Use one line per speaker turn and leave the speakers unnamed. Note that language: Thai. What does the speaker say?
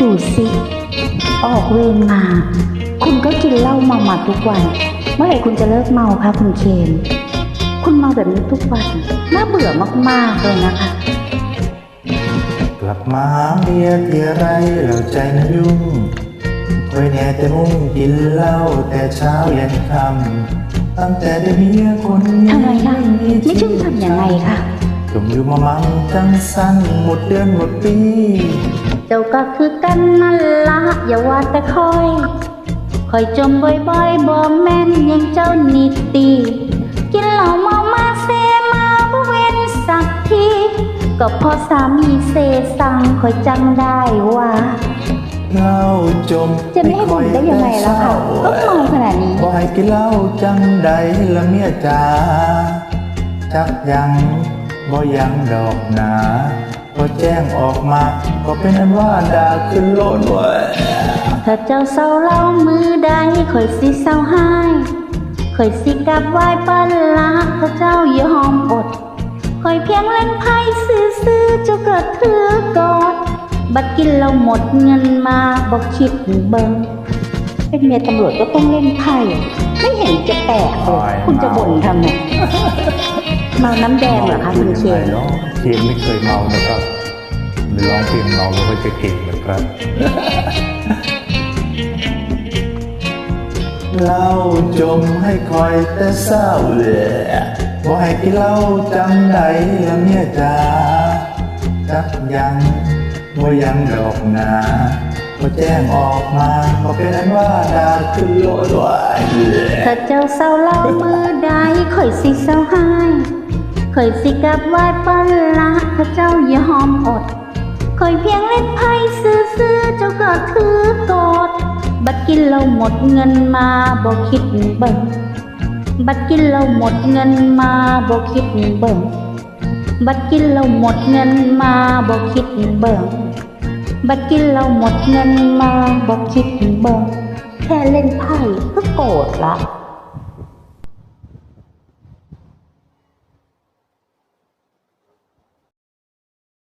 ดูสิ ออกเวรมา คุณก็กินเหล้าเมาหมาทุกวัน เมื่อไหร่คุณจะเลิกเมาคะคุณเคน คุณเมาแบบนี้ทุกวัน น่าเบื่อมากๆเลยนะคะ
กลับมาหาเมียทีไรเราใจนั้นยุ่งคอยแน่แต่มุ่งกินเหล้าแต่เช้ายันค่ำตั้งแต่ได้เมียคนนี้
ทำไมล่ะไม่ชุ่มทำยังไงคะ
จมอยู่มามังจังสั้นหมดเดือนหมดปี
เจ้าก็คือกันนั่นละอย่าว่าแต่คอยคอยจมบ่อยๆบ่แม่นยังเจ้านิตีกินเหล้าเมามาเซมาบ่เว้นสักทีก็เพอสามีเซสั่งคอยจังได้ว่า
เหล้าจม
จะไม่ให้ผมได้ยังไงล่ะคะต้องเมาขนาดนี้
บ่ให้กินเหล้าจังใดละเมียจ๋าจักยัง บ่ยังดอกหนาพอแจ้งออกมา ก็เป็นอันว่าด่าขึ้นโลดเว้ย
ถ้าเจ้าเศร้าเล่ามือใดคอยสิเศร้าให้คอยสิกลับไหว้ปันละถ้าเจ้าอย่าหอมอดคอยเพียงเล่นไพ่ซื้อๆเจ้าก็ถือกอดบัดกินเราหมดเงินมาบอกคิดเบิงเป็นเมียตำรวจก็ต้องเล่นไพ่ไม่เห็นจะแปลกเลยคุณจะบ่นทำไม เมาน้ำแดงเหรอคะคุณเชน
เนาะเคนไม่เคยเมานะครับหรือร้องเพลงเมาไม่ค่อยจะเก่งนะครับเหล้าจมให้คอยแต่เศร้าเลยบ่ให้กินเหล้าจังใดละเมียจ๋าจักยังบ่ยังดอกหนาพอแจ้งออกมาก็เป็นอันว่าดาขึ้นโลดไว้
ถ้าเจ้าเศร้าเล่ามือใดคอยสิเศร้าให้คยสิกับไหว้ปันละถ้าเจ้าอย่าหอมอดคอยเพียงเล่นไพ่ซื้อๆเจ้าก็ถือกดบัดกินเราหมดเงินมาบอกคิดเบิ่งบัดกินเราหมดเงินมาบอกคิดเบิ่งบัดกินเราหมดเงินมาบอกคิดเบิ่งบัดกินเราหมดเงินมาบอกคิดเบิ่งแค่เล่นไพ่ก็โกรธละ